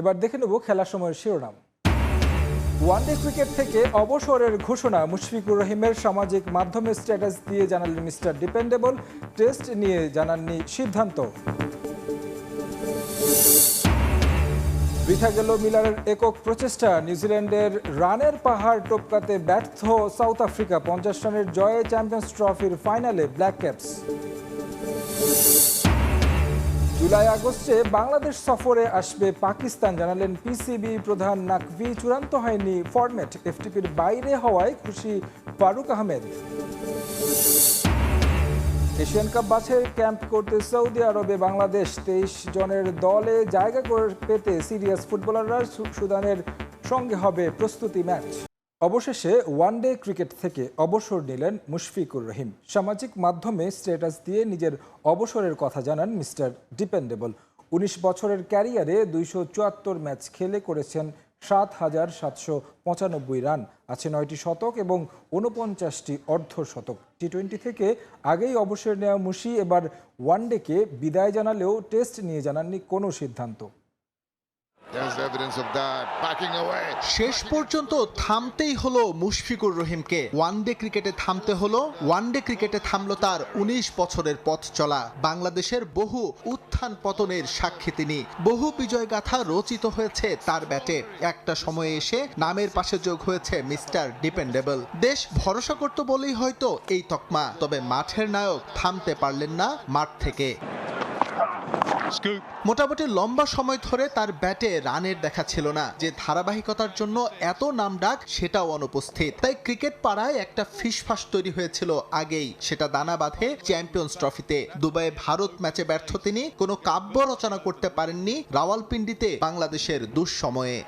এবার দেখে নেব খেলার সময়ের শিরোনাম। ওয়ানডে ক্রিকেট থেকে অবসরের ঘোষণা মুশফিকুর রহিমের সামাজিক মাধ্যমে স্ট্যাটাস দিয়ে জানালেন মিস্টার ডিপেন্ডেবল। টেস্ট নিয়ে জানাননি সিদ্ধান্ত। বৃথা গেল মিলারের একক প্রচেষ্টা। নিউজিল্যান্ডের রানের পাহাড় টপকাতে ব্যর্থ সাউথ আফ্রিকা। পঞ্চাশ রানের জয়ে চ্যাম্পিয়ন্স ট্রফির ফাইনালে ব্ল্যাক ক্যাপস। জুলাই আগস্টে বাংলাদেশ সফরে আসবে পাকিস্তান, জানালেন পিসিবি প্রধান নাকভি। চূড়ান্ত হয়নি ফরম্যাট এফটিপির বাইরে হওয়ায় খুশি ফারুক আহমেদ। এশিয়ান কাপ বাছাই ক্যাম্প করতে সৌদি আরবে বাংলাদেশ, তেইশ জনের দলে জায়গা করে পেতে সিরিয়াস ফুটবলাররা সুদানের সঙ্গে হবে প্রস্তুতি ম্যাচ। অবশেষে ওয়ানডে ক্রিকেট থেকে অবসর নিলেন মুশফিকুর রহিম। সামাজিক মাধ্যমে স্ট্যাটাস দিয়ে নিজের অবসরের কথা জানান মিস্টার ডিপেন্ডেবল। উনিশ বছরের ক্যারিয়ারে দুইশো চুয়াত্তর ম্যাচ খেলে করেছেন সাত হাজার সাতশো পঁচানব্বই রান, আছে নয়টি শতক এবং উনপঞ্চাশটি অর্ধ শতক টি টোয়েন্টি থেকে আগেই অবসর নেওয়া মুশি এবার ওয়ানডেকে বিদায় জানালেও টেস্ট নিয়ে জানাননি কোনো সিদ্ধান্ত। শেষ পর্যন্ত থামতেই হলো মুশফিকুর রহিমকে। ওয়ানডে ক্রিকেটে থামতে হলো। ওয়ানডে ক্রিকেটে থামলো তার ১৯ বছরের পথ চলা। বাংলাদেশের বহু উত্থান পতনের সাক্ষী তিনি। বহু বিজয় গাথা রচিত হয়েছে তার ব্যাটে। একটা সময়ে এসে নামের পাশে যোগ হয়েছে মিস্টার ডিপেন্ডেবল। দেশ ভরসা করত বলেই হয়তো এই তকমা। তবে মাঠের নায়ক থামতে পারলেন না মাঠ থেকে. মোটামুটি লম্বা সময় ধরে তার ব্যাটে রানের দেখা ছিল না। যে ধারাবাহিকতার জন্য এত নাম ডাক সেটাও অনুপস্থিত। তাই ক্রিকেট পাড়ায় একটা ফিসফাস তৈরি হয়েছিল আগেই। সেটা দানা বাঁধে চ্যাম্পিয়ন্স ট্রফিতে দুবাই ভারত ম্যাচে ব্যর্থ তিনি, কোনো কাব্য রচনা করতে পারেননি রাওয়ালপিন্ডিতে বাংলাদেশের দুঃসময়ে.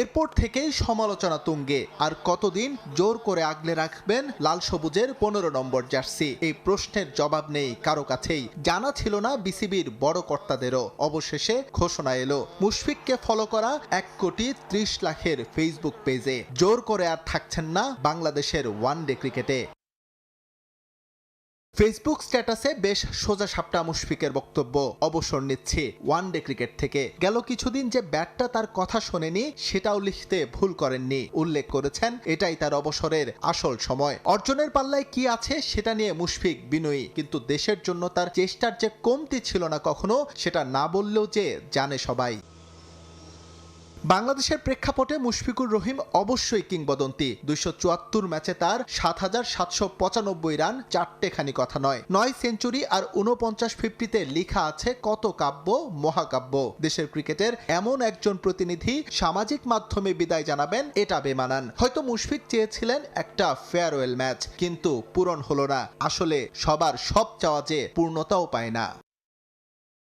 এরপর থেকেই সমালোচনা তুঙ্গে। আর কতদিন জোর করে আগলে রাখবেন লাল সবুজের পনেরো নম্বর জার্সি? এই প্রশ্নের জবাব নেই কারও কাছেই। জানা ছিল না বিসিবির বড় কর্তাদেরও। অবশেষে ঘোষণা এলো, মুশফিককে ফলো করা এক কোটি ত্রিশ লাখের ফেসবুক পেজে জোর করে আর থাকছেন না বাংলাদেশের ওয়ানডে ক্রিকেটে ফেসবুক স্ট্যাটাসে বেশ সোজা সাপটা মুশফিকের বক্তব্য অবসর নিচ্ছে ওয়ান ডে ক্রিকেট থেকে। গেল কিছুদিন যে ব্যাটটা তার কথা শোনেনি, সেটাও লিখতে ভুল করেননি, উল্লেখ করেছেন, এটাই তার অবসরের আসল সময়। অর্জনের পাল্লায় কি আছে সেটা নিয়ে মুশফিক বিনয়ী, কিন্তু দেশের জন্য তার চেষ্টার যে কমতি ছিল না কখনো, সেটা না বললেও যে জানে সবাই। বাংলাদেশের প্রেক্ষাপটে মুশফিকুর রহিম অবশ্যই কিংবদন্তি। দুইশো চুয়াত্তর ম্যাচে তার সাত হাজার সাতশো পঁচানব্বই রান, চারটেখানি কথা নয়। নয় সেঞ্চুরি আর উনপঞ্চাশ ফিফটিতে লেখা আছে কত কাব্য, মহাকাব্য। দেশের ক্রিকেটের এমন একজন প্রতিনিধি সামাজিক মাধ্যমে বিদায় জানাবেন, এটা বেমানান। হয়তো মুশফিক চেয়েছিলেন একটা ফেয়ারওয়েল ম্যাচ কিন্তু পূরণ হলো না। আসলে সবার সব চাওয়া যে পূর্ণতাও পায় না।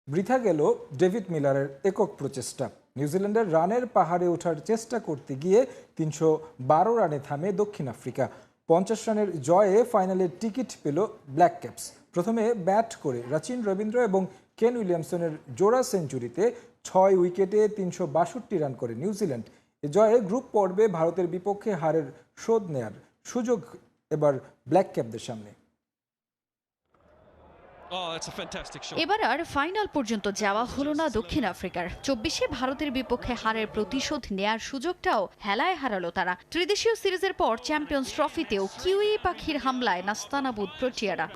বৃথা গেল ডেভিড মিলারের একক প্রচেষ্টা। নিউজিল্যান্ডের রানের পাহাড়ে ওঠার চেষ্টা করতে গিয়ে তিনশো বারো রানে থামে দক্ষিণ আফ্রিকা। পঞ্চাশ রানের জয়ে ফাইনালের টিকিট পেল ব্ল্যাক ক্যাপস। প্রথমে ব্যাট করে রাচিন রবীন্দ্র এবং কেন উইলিয়ামসনের জোড়া সেঞ্চুরিতে ছয় উইকেটে তিনশো বাষট্টি রান করে নিউজিল্যান্ড। এ জয়ে গ্রুপ পর্বে ভারতের বিপক্ষে হারের শোধ নেয়ার সুযোগ এবার ব্ল্যাক ক্যাপদের সামনে। এবার আর ফাইনাল পর্যন্ত যাওয়া হলো না দক্ষিণ আফ্রিকার। চব্বিশে ভারতের বিপক্ষে হারের প্রতিশোধ নেয়ার সুযোগটাও হেলায় হারালো তারা। ত্রিদেশীয় সিরিজের পর চ্যাম্পিয়ন্স ট্রফিতেও কিউই পাখির হামলায় নাস্তানাবুদ প্রোটিয়ারা।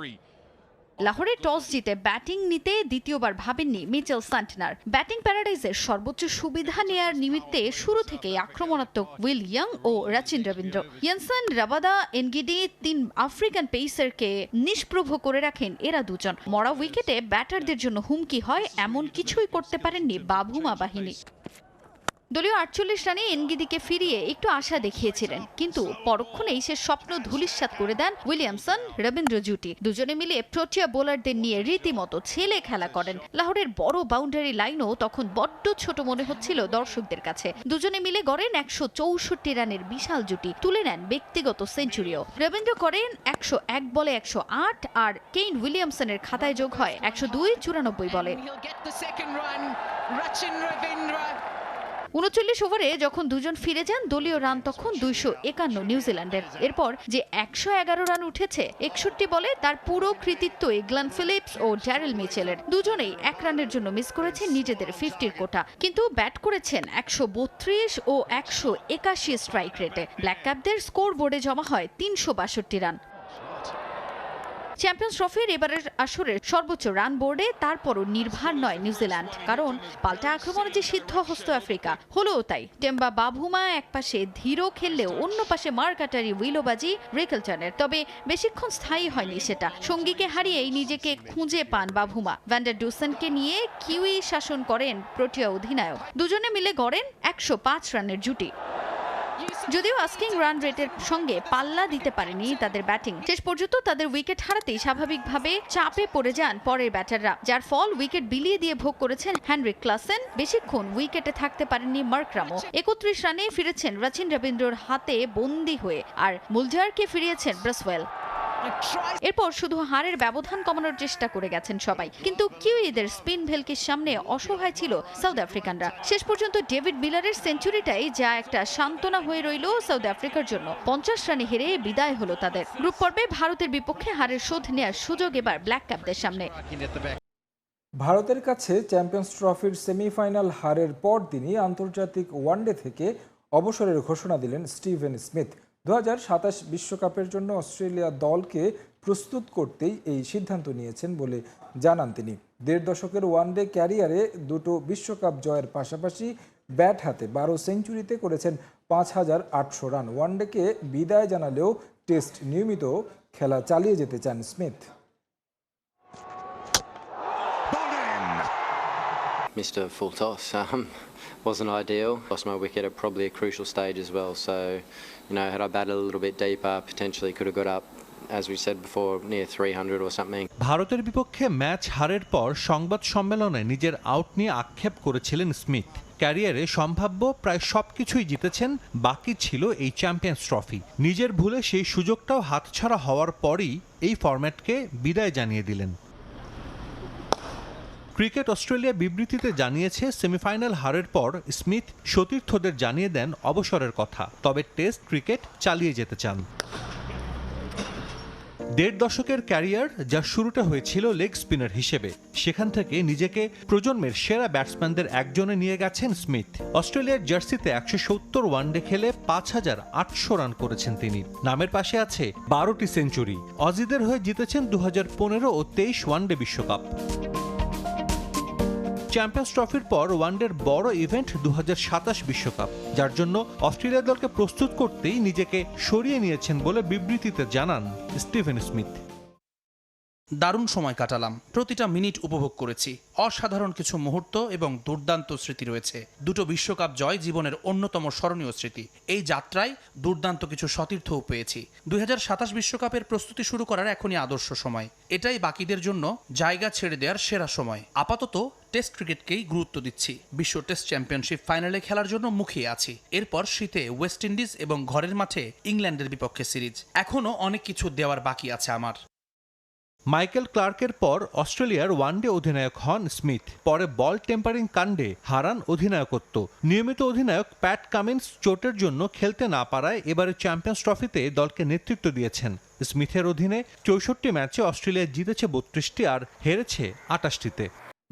লাহোরে টস জিতে ব্যাটিং নিতে দ্বিতীয়বার ভাবেননি মিচেল সান্টনার ব্যাটিং প্যারাডাইজের সর্বোচ্চ সুবিধা নেয়ার নিমিত্তে শুরু থেকেই আক্রমণাত্মক Will Young O Rachin Ravindra. Jansen Rabada, Ngidi তিন আফ্রিকান পেইসারকে নিষ্প্রভ করে রাখেন এরা দুজন। মরা উইকেটে ব্যাটারদের জন্য হুমকি হয়, এমন কিছুই করতে পারেননি বাভুমা বাহিনী। দলীয় আটচল্লিশ রানে এনগিদিকে ফিরিয়ে একটু আশা দেখিয়েছিলেন। কিন্তু পরক্ষণেই সে স্বপ্ন ধূলিসাৎ করে দেন উইলিয়ামসন, রবীন্দ্র জুটি। দুজনে মিলে প্রোটিয়া বোলারদের নিয়ে রীতিমতো ছেলে খেলা করেন। লাহোরের বড় বাউন্ডারি লাইনও তখন বড্ড ছোট মনে হচ্ছিল দর্শকদের কাছে। দুজনে মিলে গড়েন একশো চৌষট্টি রানের বিশাল জুটি, তুলে নেন ব্যক্তিগত সেঞ্চুরিও। রবীন্দ্র করেন একশো এক বলে একশো আট, আর কেইন উইলিয়ামসনের খাতায় যোগ হয় একশো দুই চুরানব্বই বলে। উনচল্লিশ ওভারে যখন দুজন ফিরে যান, দলীয় রান তখন দুইশো একান্ন নিউজিল্যান্ডের। এরপর যে একশো এগারো রান উঠেছে, একষট্টি বলে তার পুরো কৃতিত্বই গ্লান ফিলিপস ও ড্যারেল মিচেলের। দুজনেই এক রানের জন্য মিস করেছেন নিজেদের ফিফটির কোটা। কিন্তু ব্যাট করেছেন একশো বত্রিশ ও একশো একাশি স্ট্রাইক রেটে। ব্ল্যাক ক্যাপদের স্কোর বোর্ডে জমা হয় তিনশো বাষট্টি রান। চ্যাম্পিয়ন্স ট্রফির এবারের আসরের সর্বোচ্চ রান বোর্ডে তারপরও নির্ভার নয় নিউজিল্যান্ড। কারণ পাল্টা আক্রমণে যে সিদ্ধ হস্ত আফ্রিকা, হলোও তাই টেম্বা বাভুমা একপাশে ধীর খেললেও অন্য পাশে মার্কাটারি উইলোবাজি রিকেলটনের। তবে বেশিক্ষণ স্থায়ী হয়নি সেটা। সঙ্গীকে হারিয়েই নিজেকে খুঁজে পান বাভুমা ভ্যান্ডার ডুসেনকে নিয়ে কিউই শাসন করেন প্রোটিয়া অধিনায়ক। দুজনে মিলে গড়েন একশো পাঁচ রানের জুটি। যদিও আস্কিং রান রেটের সঙ্গে পাল্লা দিতে পারেনি তাদের ব্যাটিং শেষ পর্যন্ত তাদের উইকেট হারাতেই স্বাভাবিকভাবে চাপে পড়ে যান পরের ব্যাটাররা যার ফল উইকেট বিলিয়ে দিয়ে ভোগ করেছেন হ্যানরিক ক্লাসেন বেশিক্ষণ উইকেটে থাকতে পারেননি মার্করামো একত্রিশ রানে ফিরেছেন রচিন রবীন্দ্রর হাতে বন্দি হয়ে, আর মুলজারকে ফিরিয়েছেন ব্রাসওয়েল। এরপর শুধু হারের ব্যবধান কমানোর চেষ্টা করে গেছেন সবাই। কিন্তু কিউইদের স্পিন ভেলকির সামনে অসহায় ছিল সাউথ আফ্রিকানরা। শেষ পর্যন্ত ডেভিড মিলারের সেঞ্চুরিটাই যা একটা সান্ত্বনা হয়ে রইল সাউথ আফ্রিকার জন্য। পঞ্চাশ রানে হেরে বিদায় হলো তাদের। গ্রুপ পর্বে ভারতের বিপক্ষে হারের শোধ নেওয়ার সুযোগ এবার ব্ল্যাক ক্যাপদের সামনে। ভারতের কাছে চ্যাম্পিয়ন্স ট্রফির সেমিফাইনাল হারের পর তিনি আন্তর্জাতিক ওয়ানডে থেকে অবসরের ঘোষণা দিলেন স্টিভেন স্মিথ। দু বিশ্বকাপের জন্য অস্ট্রেলিয়া দলকে প্রস্তুত করতেই এই সিদ্ধান্ত নিয়েছেন বলে জানান তিনি। দেড় দশকের ওয়ানডে ক্যারিয়ারে দুটো বিশ্বকাপ জয়ের পাশাপাশি ব্যাট হাতে বারো সেঞ্চুরিতে করেছেন পাঁচ হাজার আটশো রান। ওয়ানডেকে বিদায় জানালেও টেস্ট নিয়মিত খেলা চালিয়ে যেতে চান Smith. Missed a full toss. Um, wasn't ideal. Lost my wicket at probably a crucial stage as well. So, you know, had I batted a little bit deeper, potentially could have got up, as we said before, near 300 or something. ভারতের বিপক্ষে match হারের পর সংবাদ সম্মেলনে নিজের out নিয়ে আক্ষেপ করেছিলেন স্মিথ ক্যারিয়ারে সম্ভাব্য প্রায় সবকিছুই জিতেছেন বাকি ছিল এই চ্যাম্পিয়ন্স ট্রফি নিজের ভুলে সেই সুযোগটাও হাতছাড়া হওয়ার পরই এই ফরম্যাটকে বিদায় জানিয়ে দিলেন ক্রিকেট অস্ট্রেলিয়া বিবৃতিতে জানিয়েছে, সেমিফাইনাল হারের পর স্মিথ সতীর্থদের জানিয়ে দেন অবসরের কথা। তবে টেস্ট ক্রিকেট চালিয়ে যেতে চান। দেড় দশকের ক্যারিয়ার যা শুরুটা হয়েছিল লেগ স্পিনার হিসেবে, সেখান থেকে নিজেকে প্রজন্মের সেরা ব্যাটসম্যানদের একজনে নিয়ে গেছেন স্মিথ। অস্ট্রেলিয়ার জার্সিতে একশো সত্তর ওয়ানডে খেলে পাঁচ হাজার আটশো রান করেছেন তিনি। নামের পাশে আছে বারোটি সেঞ্চুরি। অজিদের হয়ে জিতেছেন দু পনেরো ও তেইশ ওয়ানডে বিশ্বকাপ। চ্যাম্পিয়ন্স ট্রফির পর ওয়ানডের বড় ইভেন্ট দু বিশ্বকাপ, যার জন্য অস্ট্রেলিয়া দলকে প্রস্তুত করতেই নিজেকে সরিয়ে নিয়েছেন বলে বিবৃতিতে জানান স্টিভেন স্মিথ। দারুণ সময় কাটালাম। প্রতিটা মিনিট উপভোগ করেছি। অসাধারণ কিছু মুহূর্ত এবং দুর্দান্ত স্মৃতি রয়েছে। দুটো বিশ্বকাপ জয় জীবনের অন্যতম স্মরণীয় স্মৃতি। এই যাত্রায় দুর্দান্ত কিছু সতীর্থও পেয়েছি। দুই বিশ্বকাপের প্রস্তুতি শুরু করার এখনই আদর্শ সময়। এটাই বাকিদের জন্য জায়গা ছেড়ে দেওয়ার সেরা সময়। আপাতত টেস্ট ক্রিকেটকেই গুরুত্ব দিচ্ছি। বিশ্ব টেস্ট চ্যাম্পিয়নশিপ ফাইনালে খেলার জন্য মুখিয়ে আছি। এরপর শীতে ওয়েস্ট ইন্ডিজ এবং ঘরের মাঠে ইংল্যান্ডের বিপক্ষে সিরিজ। এখনও অনেক কিছু দেওয়ার বাকি আছে আমার। মাইকেল ক্লার্কের পর অস্ট্রেলিয়ার ওয়ানডে অধিনায়ক হন স্মিথ। পরে বল টেম্পারিং কাণ্ডে হারান অধিনায়কত্ব। নিয়মিত অধিনায়ক প্যাট কামিন্স চোটের জন্য খেলতে না পারায় এবারে চ্যাম্পিয়ন্স ট্রফিতে দলকে নেতৃত্ব দিয়েছেন। স্মিথের অধীনে চৌষট্টি ম্যাচে অস্ট্রেলিয়া জিতেছে বত্রিশটি আর হেরেছে আটাশটিতে।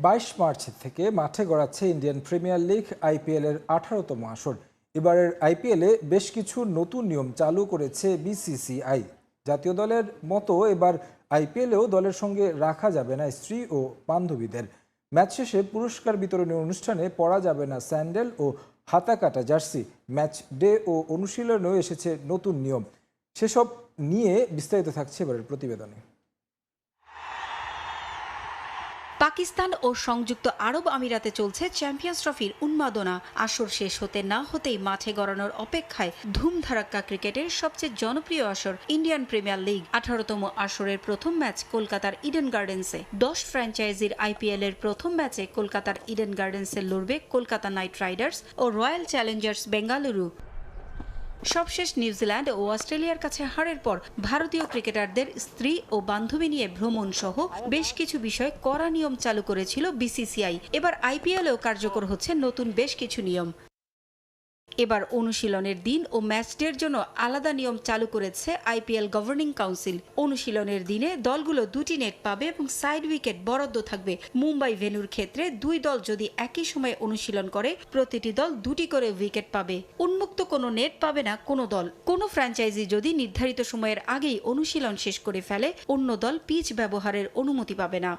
বাইশ মার্চ থেকে মাঠে গড়াচ্ছে ইন্ডিয়ান প্রিমিয়ার লিগ আইপিএল এর আঠারোতম আসর। এবারের আইপিএলে বেশ কিছু নতুন নিয়ম চালু করেছে বিসিসিআই। জাতীয় দলের মতো এবার আইপিএলেও দলের সঙ্গে রাখা যাবে না স্ত্রী ও বান্ধবীদের। ম্যাচ শেষে পুরস্কার বিতরণী অনুষ্ঠানে পরা যাবে না স্যান্ডেল ও হাতা কাটা জার্সি। ম্যাচ ডে ও অনুশীলনেও এসেছে নতুন নিয়ম। সেসব নিয়ে বিস্তারিত থাকছে এবারের প্রতিবেদনে। পাকিস্তান ও সংযুক্ত আরব আমিরাতে চলছে চ্যাম্পিয়ন্স ট্রফির উন্মাদনা। আসর শেষ হতে না হতেই মাঠে গড়ানোর অপেক্ষায় ধুমধারাক্কা ক্রিকেটের সবচেয়ে জনপ্রিয় আসর ইন্ডিয়ান প্রিমিয়ার লিগ। আঠারোতম আসরের প্রথম ম্যাচ কলকাতার ইডেন গার্ডেন্সে। দশ ফ্র্যাঞ্চাইজির আইপিএল এর প্রথম ম্যাচে কলকাতার ইডেন গার্ডেন্সে লড়বে কলকাতা নাইট রাইডার্স ও রয়্যাল চ্যালেঞ্জার্স বেঙ্গালুরু। সবশেষ নিউজিল্যান্ড ও অস্ট্রেলিয়ার কাছে হারের পর ভারতীয় ক্রিকেটারদের স্ত্রী ও বান্ধবী নিয়ে ভ্রমণ সহ বেশ কিছু বিষয় কড়া নিয়ম চালু করেছিল বিসিসিআই। এবার আইপিএলেও কার্যকর হচ্ছে নতুন বেশ কিছু নিয়ম। এবার অনুশীলনের দিন ও ম্যাচডের জন্য আলাদা নিয়ম চালু করেছে আইপিএল গভর্নিং কাউন্সিল অনুশীলনের দিনে দলগুলো দুটি নেট পাবে এবং সাইড উইকেট বরাদ্দ থাকবে। মুম্বাই ভেন্যুর ক্ষেত্রে দুই দল যদি একই সময়ে অনুশীলন করে, প্রতিটি দল দুটি করে উইকেট পাবে। উন্মুক্ত কোনো নেট পাবে না কোনো দল। কোনো ফ্র্যাঞ্চাইজি যদি নির্ধারিত সময়ের আগেই অনুশীলন শেষ করে ফেলে, অন্য দল পিচ ব্যবহারের অনুমতি পাবে না।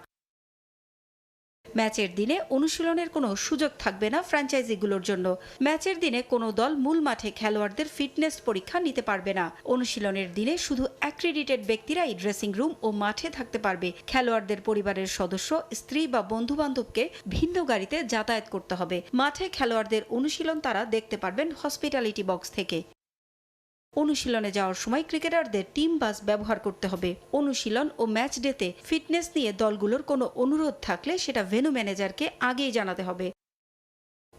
ম্যাচের দিনে অনুশীলনের কোনো সুযোগ থাকবে না ফ্র্যাঞ্চাইজিগুলোর জন্য। ম্যাচের দিনে কোনো দল মূল মাঠে খেলোয়াড়দের ফিটনেস পরীক্ষা নিতে পারবে না। অনুশীলনের দিনে শুধু অ্যাক্রিডিটেড ব্যক্তিরাই ড্রেসিং রুম ও মাঠে থাকতে পারবে। খেলোয়াড়দের পরিবারের সদস্য, স্ত্রী বা বন্ধু বান্ধবকে ভিন্ন গাড়িতে যাতায়াত করতে হবে। মাঠে খেলোয়াড়দের অনুশীলন তারা দেখতে পারবেন হসপিটালিটি বক্স থেকে। অনুশীলনে যাওয়ার সময় ক্রিকেটারদের টিম বাস ব্যবহার করতে হবে। অনুশীলন ও ম্যাচ ডেতে ফিটনেস নিয়ে দলগুলোর কোনো অনুরোধ থাকলে সেটা ভেনু ম্যানেজারকে আগেই জানাতে হবে।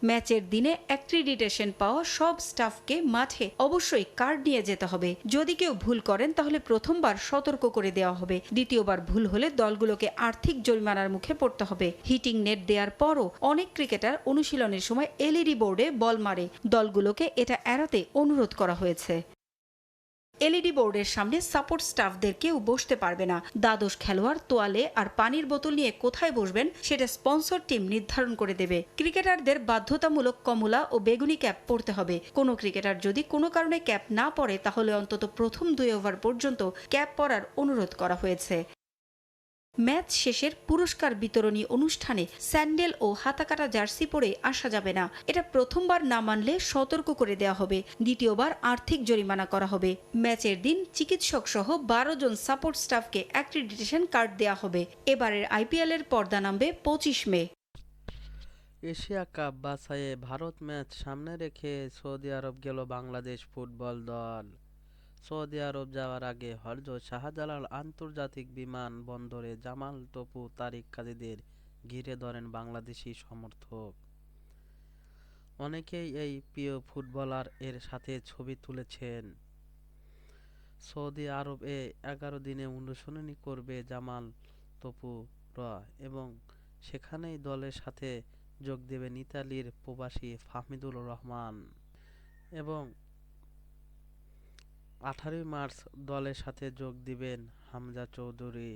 ম্যাচের দিনে অ্যাক্রিডিটেশন পাওয়া সব স্টাফকে মাঠে অবশ্যই কার্ড নিয়ে যেতে হবে। যদি কেউ ভুল করেন তাহলে প্রথমবার সতর্ক করে দেওয়া হবে। দ্বিতীয়বার ভুল হলে দলগুলোকে আর্থিক জরিমানার মুখে পড়তে হবে। হিটিং নেট দেওয়ার পরও অনেক ক্রিকেটার অনুশীলনের সময় এলইডি বোর্ডে বল মারে। দলগুলোকে এটা এড়াতে অনুরোধ করা হয়েছে। এলইডি বোর্ডের সামনে সাপোর্ট স্টাফদের কেউ বসতে পারবে না। দ্বাদশ খেলোয়াড় তোয়ালে আর পানির বোতল নিয়ে কোথায় বসবেন সেটা স্পন্সর টিম নির্ধারণ করে দেবে। ক্রিকেটারদের বাধ্যতামূলক কমলা ও বেগুনি ক্যাপ পরতে হবে। কোনো ক্রিকেটার যদি কোনো কারণে ক্যাপ না পরে, তাহলে অন্তত প্রথম দুই ওভার পর্যন্ত ক্যাপ পরার অনুরোধ করা হয়েছে। ম্যাচ শেষের পুরস্কার বিতরণী অনুষ্ঠানে স্যান্ডেল ও হাতাকাটা জার্সি পরে আসা যাবে না। এটা প্রথমবার না মানলে সতর্ক করে দেওয়া হবে। দ্বিতীয়বার আর্থিক জরিমানা করা হবে। ম্যাচের দিন চিকিৎসক সহ বারো জন সাপোর্ট স্টাফকে অ্যাক্রিডিটেশন কার্ড দেওয়া হবে। এবারের আইপিএল এর পর্দা নামবে পঁচিশ মে। এশিয়া কাপ বাছাইয়ে ভারত ম্যাচ সামনে রেখে সৌদি আরব গেল বাংলাদেশ ফুটবল দল। সৌদি আরব যাওয়ার আগে হরজত শাহজালাল আন্তর্জাতিক বিমান বন্দরে জামাল টপু তারিক কাজীদের ঘিরে ধরেন বাংলাদেশি সমর্থক। অনেকেই এই প্রিয় ফুটবলার এর সাথে ছবি তুলেছেন। সৌদি আরব এগারো দিনে অনুশীলনী করবে জামাল তপুরা এবং সেখানেই দলের সাথে যোগ দেবেন ইতালির প্রবাসী ফাহমিদুর রহমান। এবং আঠারোই মার্চ দলের সাথে যোগ দিবেন হামজা চৌধুরী।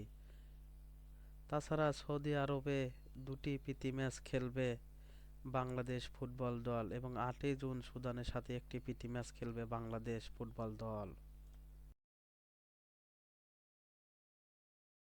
তাছাড়া সৌদি আরবে দুটি প্রীতি ম্যাচ খেলবে বাংলাদেশ ফুটবল দল এবং আটই জুন সুদানের সাথে একটি প্রীতি ম্যাচ খেলবে বাংলাদেশ ফুটবল দল।